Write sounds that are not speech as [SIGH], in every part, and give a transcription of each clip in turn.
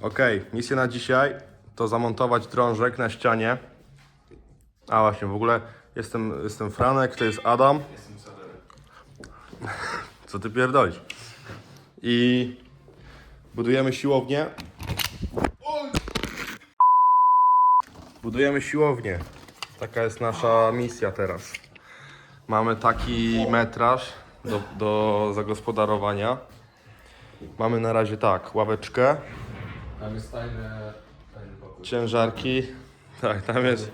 Okej, misja na dzisiaj to zamontować drążek na ścianie. A właśnie, w ogóle jestem, jestem Franek, to jest Adam. Jestem. Co ty pierdolisz? I budujemy siłownię. Budujemy siłownię. Taka jest nasza misja teraz. Mamy taki metraż do, do zagospodarowania. Mamy na razie tak, ławeczkę, Tam jest tajne, tajny pokój. ciężarki. Tak, tam jest.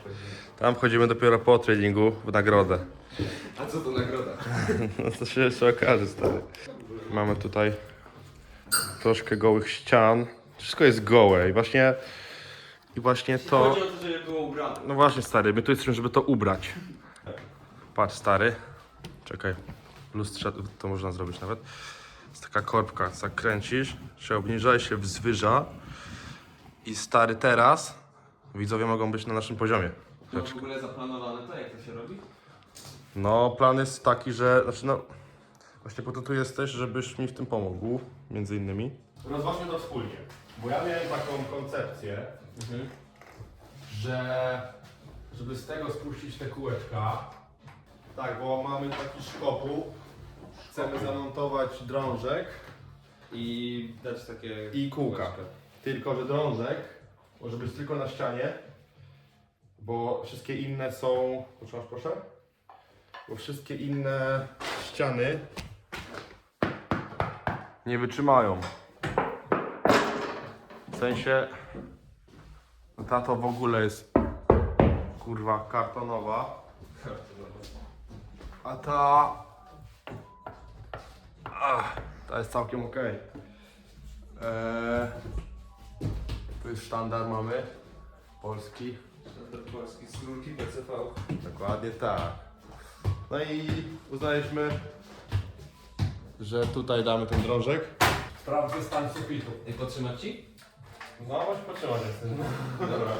Tam wchodzimy dopiero po treningu w nagrodę. A co to nagroda? [LAUGHS] No to się jeszcze okaże, stary. Mamy tutaj troszkę gołych ścian. Wszystko jest gołe i właśnie... I właśnie to... Chodzi o to, żeby było ubrane. No właśnie, stary, my tu jesteśmy, żeby to ubrać. Patrz, stary. Czekaj. Lustrze to można zrobić nawet. Jest taka korbka, zakręcisz, się obniża i się wzwyża. I stary, teraz widzowie mogą być na naszym poziomie. Masz w ogóle zaplanowane to, jak to się robi? No, plan jest taki, że. Znaczy, no. Właśnie po to tu jesteś, żebyś mi w tym pomógł, między innymi. Rozważmy to wspólnie. Bo ja miałem taką koncepcję, że. żeby z tego spuścić te kółeczka. Tak, bo mamy taki szkopuł. Chcemy zamontować drążek I dać takie... i kółka. Tylko, że drążek może być tylko na ścianie, bo wszystkie inne są. Potrzymasz proszę? Bo wszystkie inne ściany nie wytrzymają. W sensie. No ta to w ogóle jest kurwa kartonowa, a ta. Ach, ta jest całkiem ok. Eee, tu jest sztandar mamy. Polski. Polski z rurki PCV. Dokładnie tak. No i uznaliśmy, że tutaj damy ten drążek. Sprawdzę stan sufitu. I potrzymać ci? No, możesz potrzymać jak chcesz. Dobra.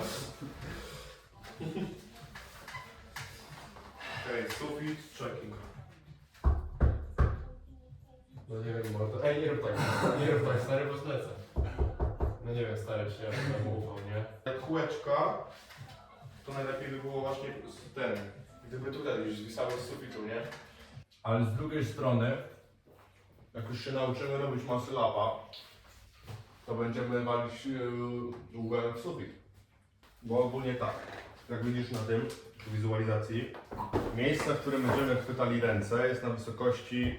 Okej, sufit, checking. No nie wiem, może to... Ej, nie rób tak, nie rób tak, stary, bo zlecę. No nie wiem, stary, czy ja bym ufał, nie? Jak kółeczka, to najlepiej by było właśnie ten, gdyby tutaj już zwisały z sufitu, nie? Ale z drugiej strony, jak już się nauczymy robić masy lapa, to będziemy walić yy, długę w sufit. Bo ogólnie tak, jak widzisz na tym, w wizualizacji, miejsce, w którym będziemy chwytali ręce jest na wysokości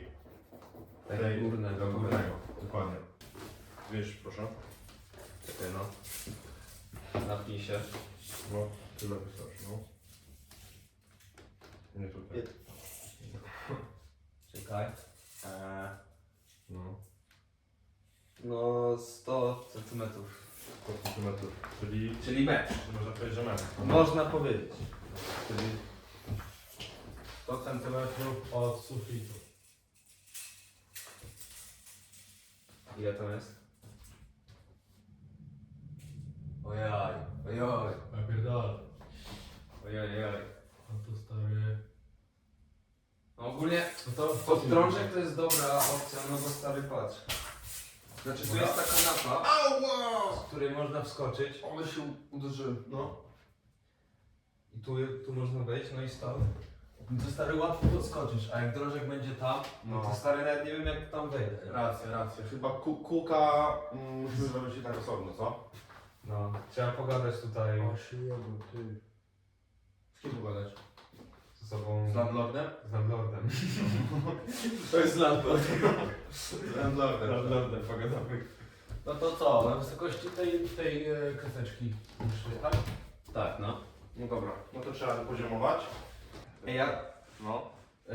tej górnego. górnego. Dokładnie. Wiesz, proszę. Czekaj no. Napnij się. No, tyle wystarczy, no. Nie tutaj. Czekaj. Eee, No, no 100 centymetrów. 100 cm. Czyli Czyli metr. można powiedzieć, że metr. Można powiedzieć. Czyli 100 cm od sufitu. Ile to jest? Ojaj, ojoj, Napierdala. ojoj, ojoj. No to stary... No ogólnie No to pod drążek to jest dobra opcja, no bo stary patrz. Znaczy tu jest taka napa, Ała! z której można wskoczyć Ale się uderzyłem. No. i tu, tu można wejść, no i stał. To stary łatwo podskoczysz, a jak drążek będzie tam, no to No. stary nawet nie wiem jak tam wejdę. Racja, racja. Chyba ku, kółka mm, musimy zrobić jednak osobno, co? No, trzeba pogadać tutaj ty. Z kim pogadać? ze sobą, Z landlordem? z landlordem. [LAUGHS] To jest landlord. Z landlordem. landlordem pogadamy. No to co? Na wysokości tej, tej e, kreseczki muszę, tak? Tak, no. No dobra, no to trzeba poziomować. Ej, ja... No. Yy,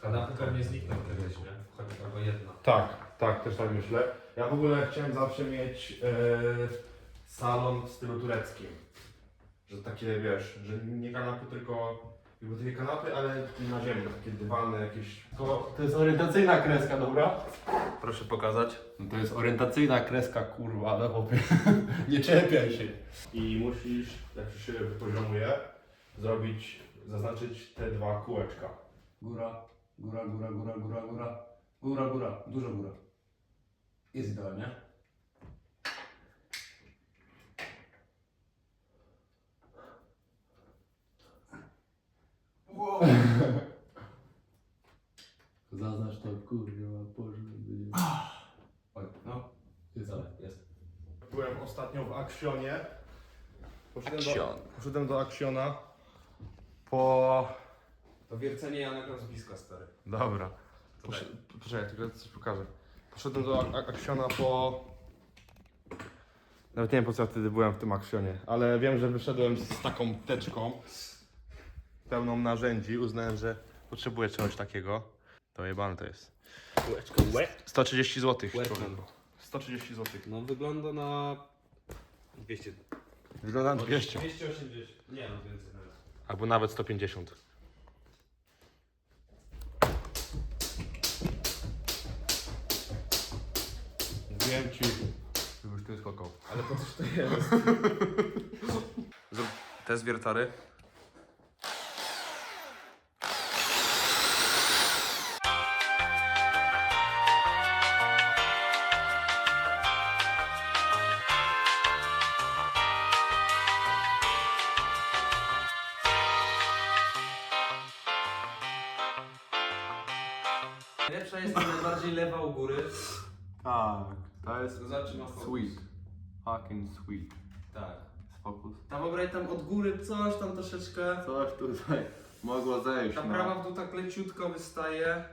kanapy pewnie znikną kiedyś, nie? Choć albo jedna. Tak, tak, też tak myślę. Ja w ogóle chciałem zawsze mieć e, salon w stylu tureckim. Że takie, wiesz, że nie kanapy, tylko jakby takie kanapy, ale na ziemi, takie dywany jakieś. To, to jest orientacyjna kreska, dobra? Proszę pokazać. No to jest orientacyjna kreska, kurwa, no chłopie. [LAUGHS] Nie czepiaj się. I musisz, jak się wypoziomuje, zrobić, zaznaczyć te dwa kółeczka. Góra, góra, góra, góra, góra, góra. Góra, góra, dużo góra. Jest idealnie. Wow. [LAUGHS] Zaznacz to kurwa, boże, będzie. Oj, no. Jest, ale jest. Byłem ostatnio w Aksionie. Poszedłem Aksion. do, poszedłem do Aksiona po... To wiercenie Jana Krosbiska, stary. Dobra. Posz... Poczekaj, tylko coś pokażę. Poszedłem do Ak- Ak- Aksiona po... Nawet nie wiem po co ja wtedy byłem w tym Aksionie, ale wiem, że wyszedłem z taką teczką pełną narzędzi. Uznałem, że potrzebuję czegoś takiego. To jebane to jest. Kółeczko wet. 130 zł. Wetman. 130 zł. No wygląda na 200. Wygląda na 200. 280. Nie, no więcej nawet. Albo nawet 150. Wiem ci, żebyś ty skakał. Ale po coś to jest? [LAUGHS] Zrób test wiertary. Najlepsza jest najbardziej lewa u góry. Tak, jest Zaczyna fokus. sweet. Fucking sweet. Tak. Fokus. Tam obraj tam od góry coś tam troszeczkę. Coś tutaj mogło zejść, Ta no. prawa w dół tak leciutko wystaje.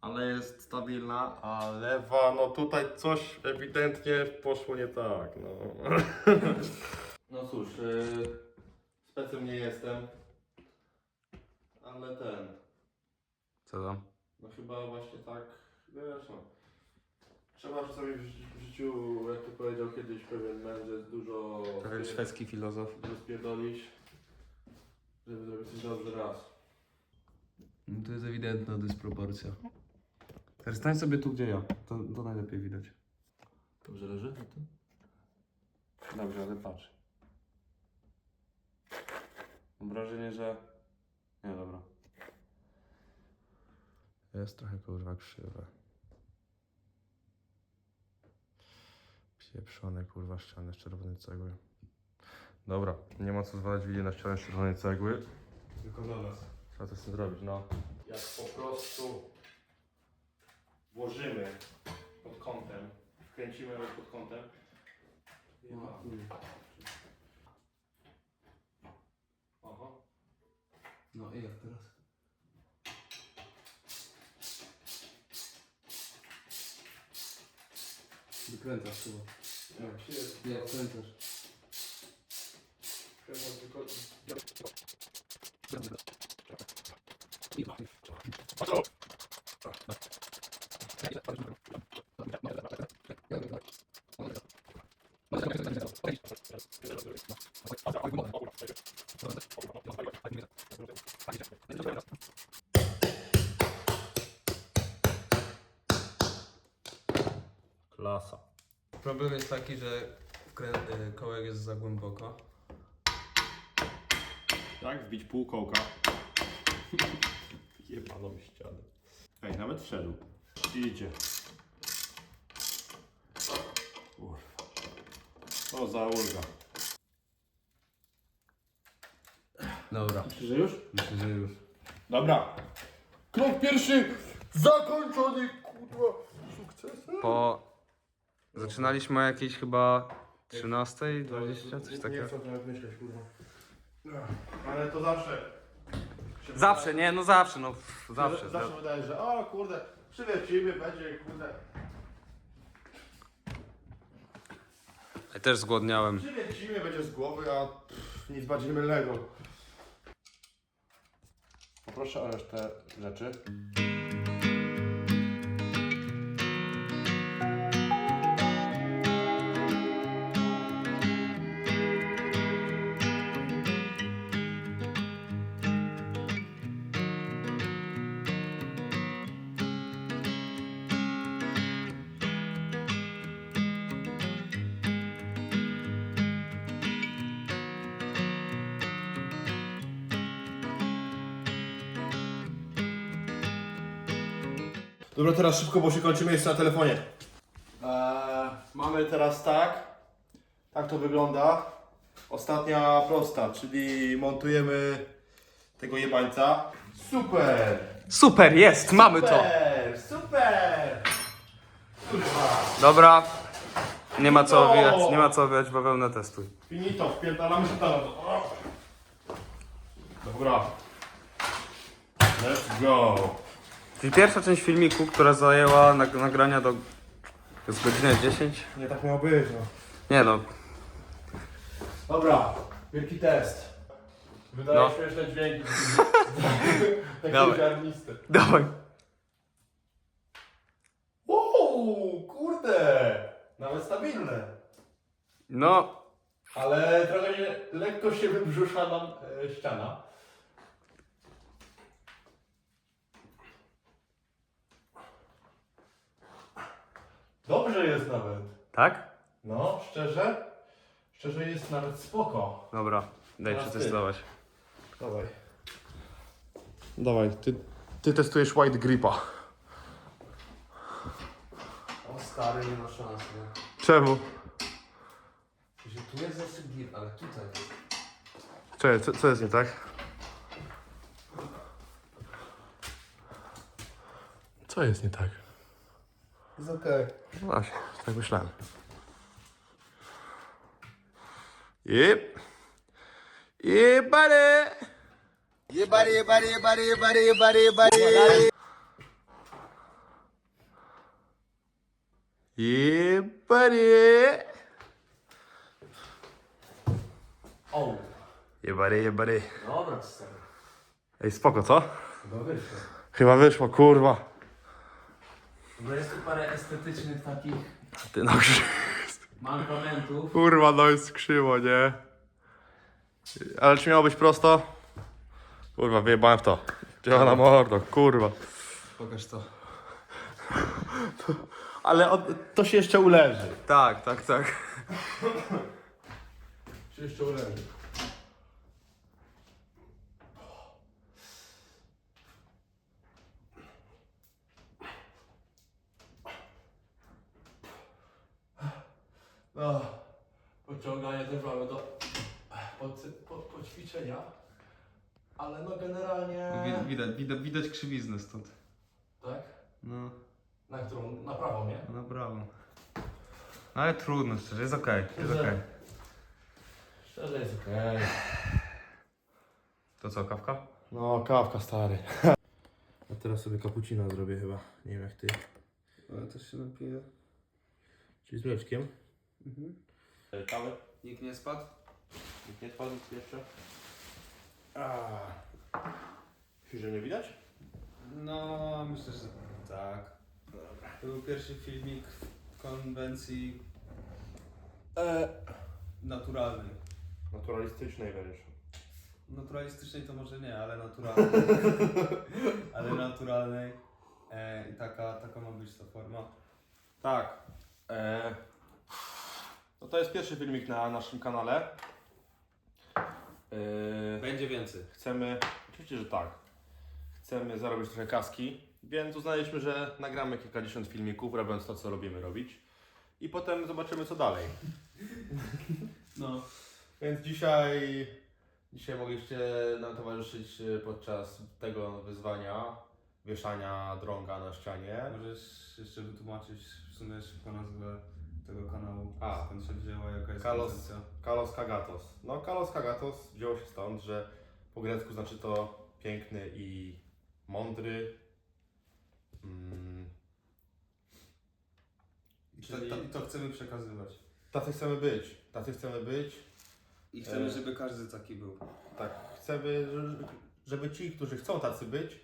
Ale jest stabilna. A lewa, no tutaj coś ewidentnie poszło nie tak, no. [LAUGHS] No cóż, yy, specem nie jestem, ale ten, Co tam? no chyba właśnie tak, wiesz no. Trzeba sobie w, ży- w życiu, jak to powiedział kiedyś pewien mędrzec, dużo Pewien szwedzki filozof. rozpierdolić, żeby zrobić coś dobrze raz. No to jest ewidentna dysproporcja. Teraz stań sobie tu, gdzie ja. To, to najlepiej widać. Dobrze leży? Dobrze, ale patrz. Mam wrażenie, że... Nie, dobra. Jest trochę kurwa krzywe. Pieprzone kurwa ściany z czerwonej cegły. Dobra, nie ma co zwalać winy na ścianę z czerwonej cegły. Tylko do nas. Trzeba coś z tym zrobić, no. Jak po prostu włożymy pod kątem, wkręcimy pod kątem. Aha. No i jak teraz? Wykręcasz chyba. Jak się jest? Nie, wkręcasz. Kręcam tylko... Klasa. Problem jest taki, że wkrę- y, kołek jest za głęboko. Jak wbić pół kołka? [LAUGHS] Jebaną ścianę. Ej, nawet wszedł. Idzie. Kurwa. O, za ulga. Dobra. Myślisz, że już? Myślę, że już. Dobra. Krok pierwszy zakończony, kurwa, sukcesem. Po... Zaczynaliśmy o jakiejś chyba 13, 20, coś Nie takiego. chcę nawet myśleć, kurwa. Ale to zawsze. się Zawsze, wydaje- nie, no zawsze, no pff, się zawsze. Zawsze wydaje, że o kurde, przylecimy, będzie, kurde. Ja też zgłodniałem. Przylecimy, będzie z głowy, a pff, nic bardziej mylnego. Poproszę o resztę rzeczy. Dobra, teraz szybko, bo się kończy miejsce na telefonie. Eee, mamy teraz tak. Tak to wygląda. Ostatnia prosta, czyli montujemy tego jebańca. Super! Super, jest, mamy to. Super! Super! Dobra, Nie ma co No. owijać, nie ma co owijać bawełnę testuj. Finito, wpierdalamy się tam. Dobra. Let's go. Czyli pierwsza część filmiku, która zajęła nag- nagrania do z godziny 10? Nie tak miało być, no. Nie no, Dobra, wielki test. Wydaje No. śmieszne dźwięki. [LAUGHS] Takie Dawaj. ziarniste. dawaj. Wow, kurde! Nawet stabilne. No, Ale trochę nie, lekko się wybrzusza nam e, ściana. Jest nawet. tak? No, szczerze? Szczerze jest nawet spoko. Dobra, daj Teraz ty. przetestować. Dawaj. Dawaj, ty, ty testujesz white gripa. O stary, nie ma szans, nie? Czemu? Że tu jest git, ale tutaj. Czekaj, co, co jest nie tak? Co jest nie tak? Jest okej. No Właśnie, tak myślałem. Yep. Yep, buddy. Yeah, buddy, yeah, buddy, yeah, buddy, yeah, buddy, yeah, buddy, yeah, buddy. Yep, buddy. O, Yep, buddy, yep, buddy. dobra stary. Ej, spoko, co? Chyba wyszło. Chyba wyszło, kurwa. No jest tu parę estetycznych takich Ty no, mankamentów. kurwa, no jest krzywo, nie? Ale czy miało być prosto? Kurwa, wyjebałem w to. Działa na mordo, kurwa. Pokaż to. Ale od, to się jeszcze uleży. Tak, tak, tak. Się jeszcze uleży. No, pociąganie też mamy do pod, pod, poćwiczenia. Ale no generalnie... Widać, widać, widać krzywiznę stąd. Tak? No, Na którą? Na prawą, nie? no brawo. No ale trudno, szczerze, jest okej, jest okej. Szczerze jest okej. To co, kawka? No, kawka stary. [LAUGHS] A teraz sobie cappuccino zrobię chyba. Nie wiem jak ty. Ale też się napiję. Czyli z mleczkiem. Mhm. Kawę? Nikt nie spadł? Nikt nie spadł jeszcze? Myślisz, że nie widać? No, myślę, że tak. To był pierwszy filmik w konwencji E, naturalnej. naturalistycznej wręcz. Naturalistycznej to może nie, ale naturalnej. [LAUGHS] ale naturalnej. E, I taka, taka ma być ta forma. Tak. E, no to jest pierwszy filmik na naszym kanale. E, Będzie więcej. chcemy, oczywiście, że tak. Chcemy zarobić trochę kaski, więc uznaliśmy, że nagramy kilkadziesiąt filmików, robiąc to, co lubimy robić. I potem zobaczymy, co dalej. [LAUGHS] No. Więc dzisiaj, dzisiaj mogliście nam towarzyszyć e, podczas tego wyzwania wieszania drąga na ścianie. Możesz jeszcze wytłumaczyć w sumie szybko nazwę tego kanału. A. Skąd się wzięła, jaka jest Kalos. koncepcja. Kalos Kagatos. No, Kalos Kagatos wzięło się stąd, że po grecku znaczy to piękny i mądry. Mm, I to, to, I to chcemy przekazywać. tacy chcemy być. Tacy chcemy być. I chcemy, E. żeby każdy taki był. Tak, chcemy, że- żeby ci, którzy chcą tacy być,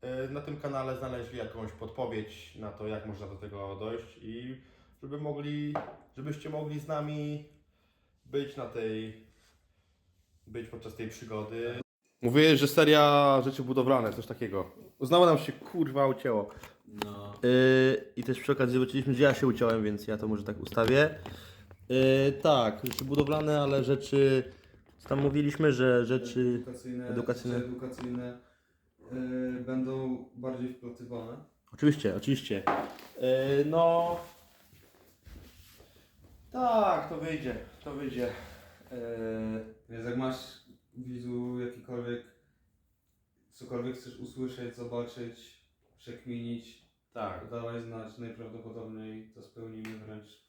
e, na tym kanale znaleźli jakąś podpowiedź na to, jak można do tego dojść i żeby mogli, żebyście mogli z nami być na tej, być podczas tej przygody. Mówiłeś, że seria rzeczy budowlane, coś takiego. Uznało nam się, kurwa, ucięło. No. Yy, I też przy okazji zobaczyliśmy, że ja się uciąłem, więc ja to może tak ustawię. Yy, tak, rzeczy budowlane, ale rzeczy. co Tam mówiliśmy, że rzeczy. edukacyjne, edukacyjne. edukacyjne y, będą bardziej wplatywane. Oczywiście, oczywiście. Yy, no. Tak, to wyjdzie, to wyjdzie. Więc jak masz widzu jakikolwiek, cokolwiek chcesz usłyszeć, zobaczyć, przekminić, tak. dawaj znać, najprawdopodobniej to spełnimy wręcz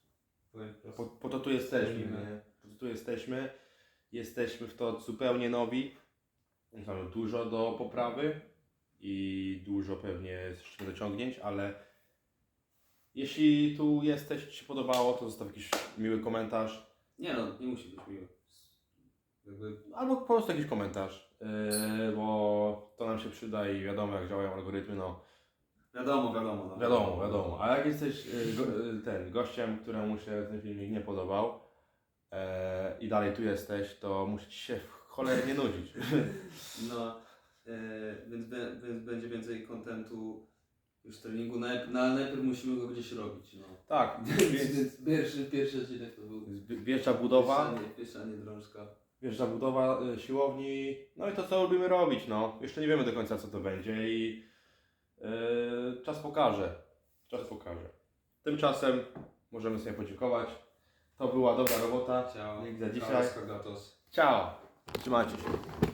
powiem po, po to tu jesteśmy, nie? Po to tu jesteśmy. Jesteśmy w to zupełnie nowi. Mamy dużo do poprawy i dużo pewnie jeszcze dociągnięć, ale jeśli tu jesteś, Ci się podobało, to zostaw jakiś miły komentarz. Nie no, nie musi być miły. Jakby, Albo po prostu jakiś komentarz, yy, bo to nam się przyda i wiadomo jak działają algorytmy, no wiadomo, wiadomo. No. wiadomo, wiadomo. A jak jesteś yy, go, yy, ten gościem, któremu się ten filmik nie podobał yy, i dalej tu jesteś, to musi Ci się cholernie nudzić. [LAUGHS] No, e, więc, be, więc będzie więcej kontentu już treningu, najp- no, ale najpierw musimy go gdzieś robić. No. tak, [LAUGHS] Więc, pierwszy, pierwszy odcinek to był pierwsza budowa, Pieszanie, drążka. pierwsza budowa y, siłowni, no i to co lubimy robić, no. Jeszcze nie wiemy do końca co to będzie i yy, czas pokaże. Czas pokaże. Tymczasem możemy sobie podziękować. To była dobra robota. Ciao. Dzięki za dzisiaj. Ciao. Trzymajcie się.